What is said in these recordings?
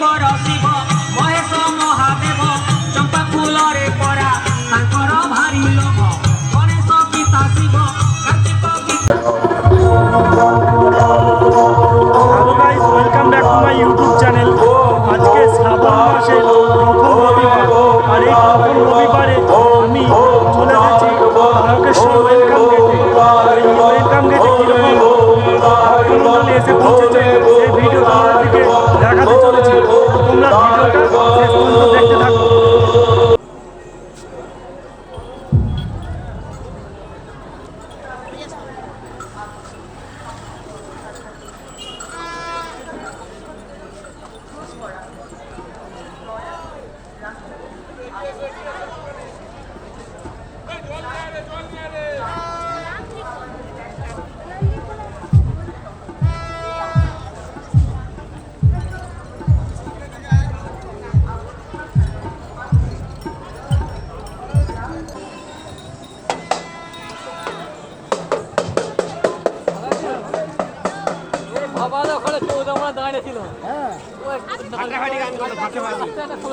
বড় শিব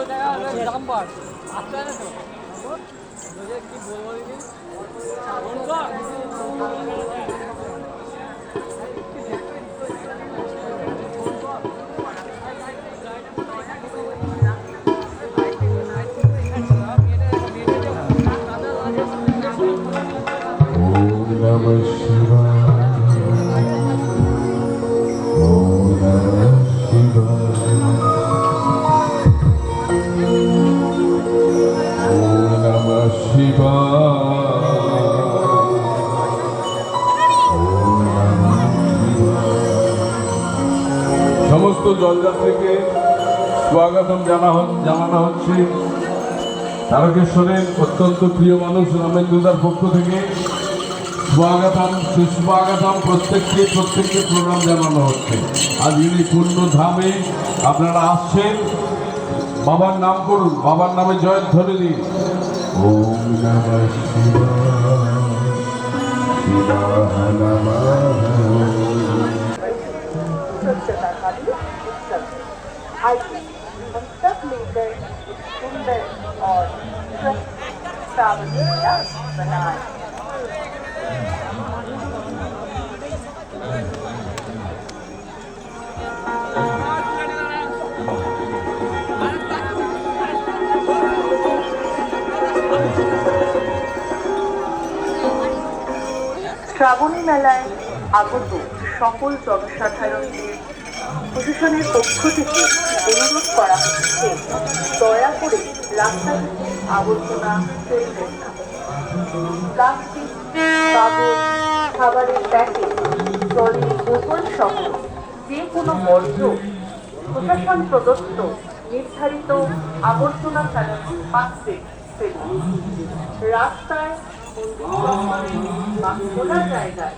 টাকা নাম্বার। আসতে না তো কি বলব সমস্ত জলযাত্রীকে স্বাগতম জানা জানানো হচ্ছে। তারকেশ্বরের অত্যন্ত প্রিয় মানুষ রামেন্দ্রদার পক্ষ থেকে স্বাগতম সুস্বাগতম প্রত্যেককে প্রত্যেককে প্রণাম জানানো হচ্ছে। আজ ইনি পূর্ণ ধামে আপনারা আসছেন। বাবার নাম করুন। বাবার নামে জয়ধ্বনি দিন। ওম নমঃ শিবায়। स्वच्छता का भी उत्सव है आइए हम सब मिलकर एक सुंदर और स्वस्थ सावन मेला बनाएं শ্রাবণী মেলায় আগত সকল জনসাধারণদের প্রশাসনের পক্ষ থেকে অনুরোধ করা হচ্ছে, দয়া করে রাস্তায় আবর্জনা ফেলবেন না। প্লাস্টিক খাবারের প্যাকেট, জলের বোতল সহ যে কোনো বর্জ্য প্রশাসন প্রদত্ত নির্ধারিত আবর্জনা ফেলানোর পাত্রে ফেলুন রাস্তায় মন্দির জায়গায়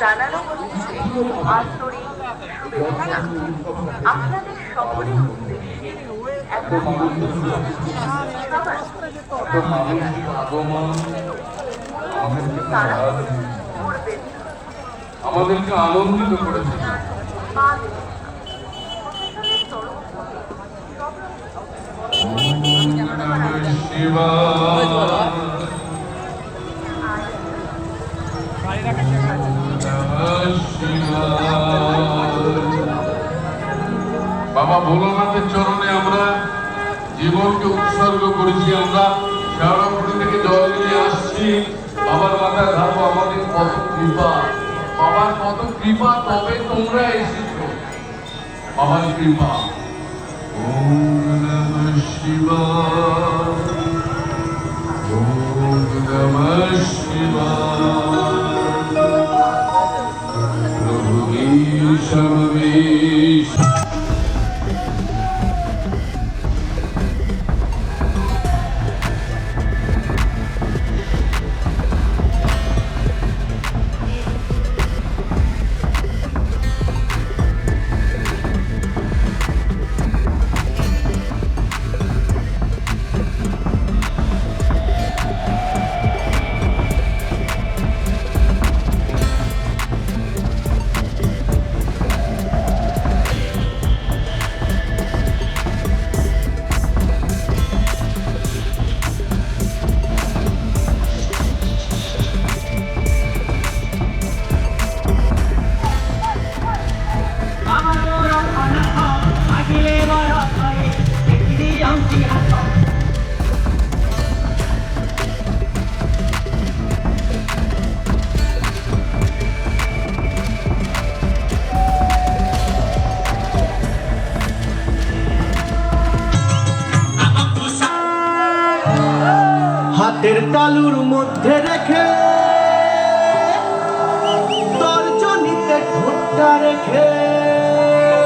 জানানো হচ্ছে আন্তরিক শুভেচ্ছা। আপনাদের সকলের উদ্দেশ্যে আমাদেরকে আনন্দিত করেছে। মা বাবা ভোলানাথের চরণে আমরা জীবনকে উৎসর্গ করেছি, আমরা শেওড়াপুরি থেকে জল নিয়ে আসছি। বাবার মাথায় ধারবো আমাদের কত কৃপা। বাবার কত কৃপা, তবে তোমরা এসেছ। বাবার কৃপা। ওম নমঃ শিবায়। ওম শিবায়। কাঠের তালুর মধ্যে রেখে তর্জনীতে ঠোঁটটা রেখে